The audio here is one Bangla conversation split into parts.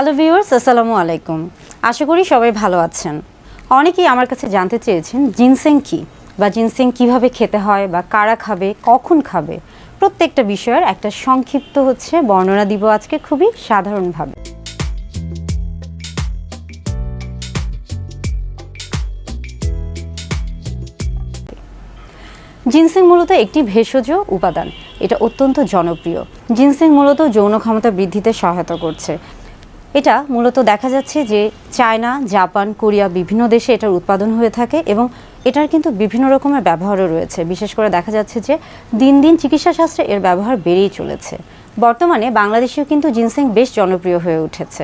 হ্যালো ভিউয়ার্স, আসসালামু আলাইকুম। আশা করি সবাই ভালো আছেন। অনেকেই আমার কাছে জানতে চেয়েছেন, জিনসেং কি বা জিনসেং কীভাবে খেতে হয় বা কারা খাবে, কখন খাবে? প্রত্যেকটা বিষয়ের একটা সংক্ষিপ্ত হচ্ছে বর্ণনা দিব আজকে খুবই সাধারণভাবে। জিনসেং মূলত একটি ভেষজ উপাদান। এটা অত্যন্ত জনপ্রিয়। জিনসেং মূলত যৌন ক্ষমতা বৃদ্ধিতে সহায়তা করছে। এটা মূলত দেখা যাচ্ছে যে চায়না, জাপান, কোরিয়া বিভিন্ন দেশে এটার উৎপাদন হয়ে থাকে এবং এটার কিন্তু বিভিন্ন রকমের ব্যবহারও রয়েছে। বিশেষ করে দেখা যাচ্ছে যে দিন দিন চিকিৎসা শাস্ত্রে এর ব্যবহার বেড়েই চলেছে। বর্তমানে বাংলাদেশেও কিন্তু জিনসেং বেশ জনপ্রিয় হয়ে উঠেছে।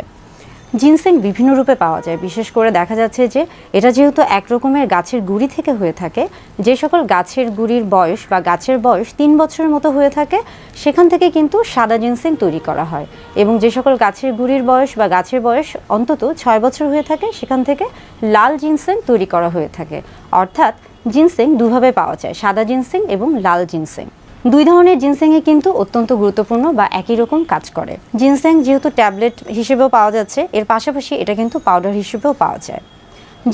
জিনসেং বিভিন্ন রূপে পাওয়া যায়। বিশেষ করে দেখা যাচ্ছে যে এটা যেহেতু এক রকমের গাছের গুড়ি থেকে হয়ে থাকে, যে সকল গাছের গুড়ির বয়স বা গাছের বয়স তিন বছরের মতো হয়ে থাকে, সেখান থেকে কিন্তু সাদা জিনসেং তৈরি করা হয়। এবং যে সকল গাছের গুড়ির বয়স বা গাছের বয়স অন্তত ছয় বছর হয়ে থাকে, সেখান থেকে লাল জিনসেং তৈরি করা হয়ে থাকে। অর্থাৎ জিনসেং দুভাবে পাওয়া যায়, সাদা জিনসেং এবং লাল জিনসেং দুই ধরনের জিনসেংয়ে কিন্তু অত্যন্ত গুরুত্বপূর্ণ বা একই রকম কাজ করে। জিনসেং যেহেতু ট্যাবলেট হিসেবেও পাওয়া যাচ্ছে, এর পাশাপাশি এটা কিন্তু পাউডার হিসেবেও পাওয়া যায়।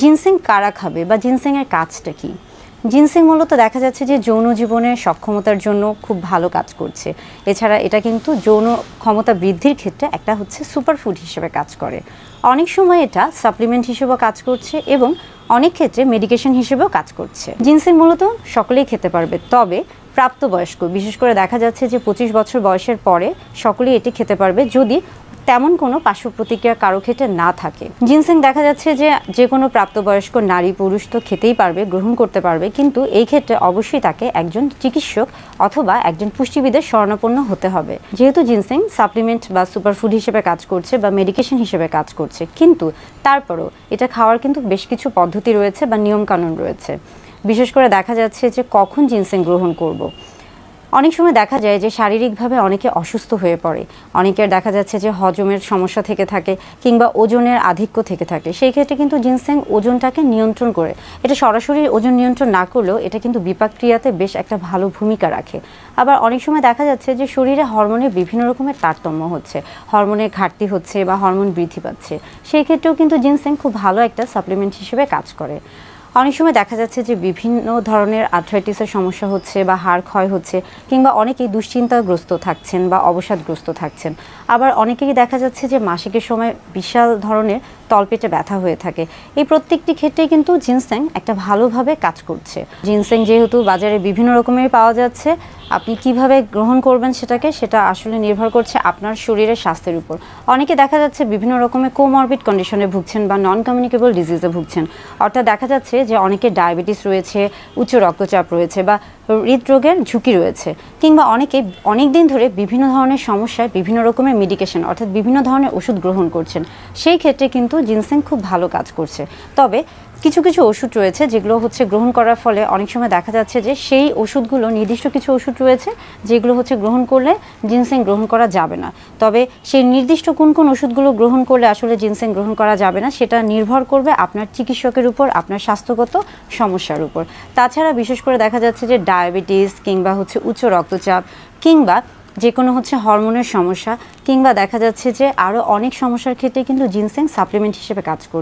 জিনসেং কারা খাবে বা জিনসেংয়ের কাজটা কি? জিনসেং মূলত দেখা যাচ্ছে যে যৌন জীবনের সক্ষমতার জন্য খুব ভালো কাজ করছে। এছাড়া এটা কিন্তু যৌন ক্ষমতা বৃদ্ধির ক্ষেত্রে একটা হচ্ছে সুপারফুড হিসেবে কাজ করে। অনেক সময় এটা সাপ্লিমেন্ট হিসেবেও কাজ করছে এবং অনেক ক্ষেত্রে মেডিকেশন হিসেবেও কাজ করছে। জিনসেং মূলত সকলেই খেতে পারবে, তবে প্রাপ্তবয়স্ক। বিশেষ করে দেখা যাচ্ছে যে পঁচিশ বছর বয়সের পরে সকলেই এটি খেতে পারবে যদি তেমন কোনো পার্শ্ব প্রতিক্রিয়া কারও ক্ষেত্রে না থাকে। জিনসেং দেখা যাচ্ছে যে যে কোনো প্রাপ্তবয়স্ক নারী পুরুষ তো খেতেই পারবে, গ্রহণ করতে পারবে, কিন্তু এই ক্ষেত্রে অবশ্যই তাকে একজন চিকিৎসক অথবা একজন পুষ্টিবিদের শরণাপন্ন হতে হবে। যেহেতু জিনসিং সাপ্লিমেন্ট বা সুপারফুড হিসেবে কাজ করছে বা মেডিকেশন হিসেবে কাজ করছে, কিন্তু তারপরও এটা খাওয়ার কিন্তু বেশ কিছু পদ্ধতি রয়েছে বা নিয়মকানুন রয়েছে। বিশেষ করে দেখা যাচ্ছে যে কখন জিনসেং গ্রহণ করব। অনেক সময় দেখা যায় যে শারীরিকভাবে অনেকে অসুস্থ হয়ে পড়ে। অনেকের দেখা যাচ্ছে যে হজমের সমস্যা থেকে থাকে কিংবা ওজনের আধিক্য থেকে থাকে। সেই ক্ষেত্রে কিন্তু জিনসেং ওজনটাকে নিয়ন্ত্রণ করে। এটা সরাসরি ওজন নিয়ন্ত্রণ না করলেও এটা কিন্তু বিপাক ক্রিয়াতে বেশ একটা ভালো ভূমিকা রাখে। আবার অনেক সময় দেখা যাচ্ছে যে শরীরে হরমোনের বিভিন্ন রকমের তারতম্য হচ্ছে। হরমোনের ঘাটতি হচ্ছে বা হরমোন বৃদ্ধি পাচ্ছে। সেই ক্ষেত্রেও কিন্তু জিনসেং খুব ভালো একটা সাপ্লিমেন্ট হিসেবে কাজ করে। অনেক সময় দেখা যাচ্ছে যে বিভিন্ন ধরনের আর্থ্রাইটিসের সমস্যা হচ্ছে বা হাড় ক্ষয় হচ্ছে কিংবা অনেকেই দুশ্চিন্তাগ্রস্ত থাকছেন বা অবসাদগ্রস্ত থাকছেন। আবার অনেকেই দেখা যাচ্ছে যে মাসিকের সময় বিশাল ধরনের তলপেটে ব্যথা হয়ে থাকে। এই প্রত্যেকটি ক্ষেত্রে কিন্তু জিনসেং একটা ভালোভাবে কাজ করছে। জিনসেং যেহেতু বাজারে বিভিন্ন রকমের পাওয়া যাচ্ছে, আপনি কীভাবে গ্রহণ করবেন সেটাকে, সেটা আসলে নির্ভর করছে আপনার শরীরের স্বাস্থ্যের উপর। অনেকে দেখা যাচ্ছে বিভিন্ন রকমের কোমরবিড কন্ডিশনে ভুগছেন বা নন কমিউনিকেবল ডিজিজে ভুগছেন। অর্থাৎ দেখা যাচ্ছে যে অনেকে ডায়াবেটিস রয়েছে, উচ্চ রক্তচাপ রয়েছে বা হৃদরোগের ঝুঁকি রয়েছে, কিংবা অনেকে অনেক দিন ধরে বিভিন্ন ধরনের সমস্যায় বিভিন্ন রকমের মেডিকেশন অর্থাৎ বিভিন্ন ধরনের ওষুধ গ্রহণ করছেন। সেই ক্ষেত্রে কিন্তু জিনসেং খুব ভালো কাজ করছে। তবে কিছু কিছু ওষুধ রয়েছে যেগুলো হচ্ছে গ্রহণ করার ফলে অনেক সময় দেখা যাচ্ছে যে সেই ওষুধগুলো, নির্দিষ্ট কিছু ওষুধ রয়েছে যেগুলো হচ্ছে গ্রহণ করলে জিনসেং গ্রহণ করা যাবে না। তবে সেই নির্দিষ্ট কোন কোন ওষুধগুলো গ্রহণ করলে আসলে জিনসেং গ্রহণ করা যাবে না, সেটা নির্ভর করবে আপনার চিকিৎসকের উপর, আপনার স্বাস্থ্যগত সমস্যার উপর। তাছাড়া বিশেষ করে দেখা যাচ্ছে যে ডায়াবেটিস কিংবা হচ্ছে উচ্চ রক্তচাপ কিংবা যে কোনো হচ্ছে হরমোনের সমস্যা কিংবা দেখা যাচ্ছে যে আরও অনেক সমস্যার ক্ষেত্রে কিন্তু জিনসেং সাপ্লিমেন্ট হিসেবে কাজ করছে।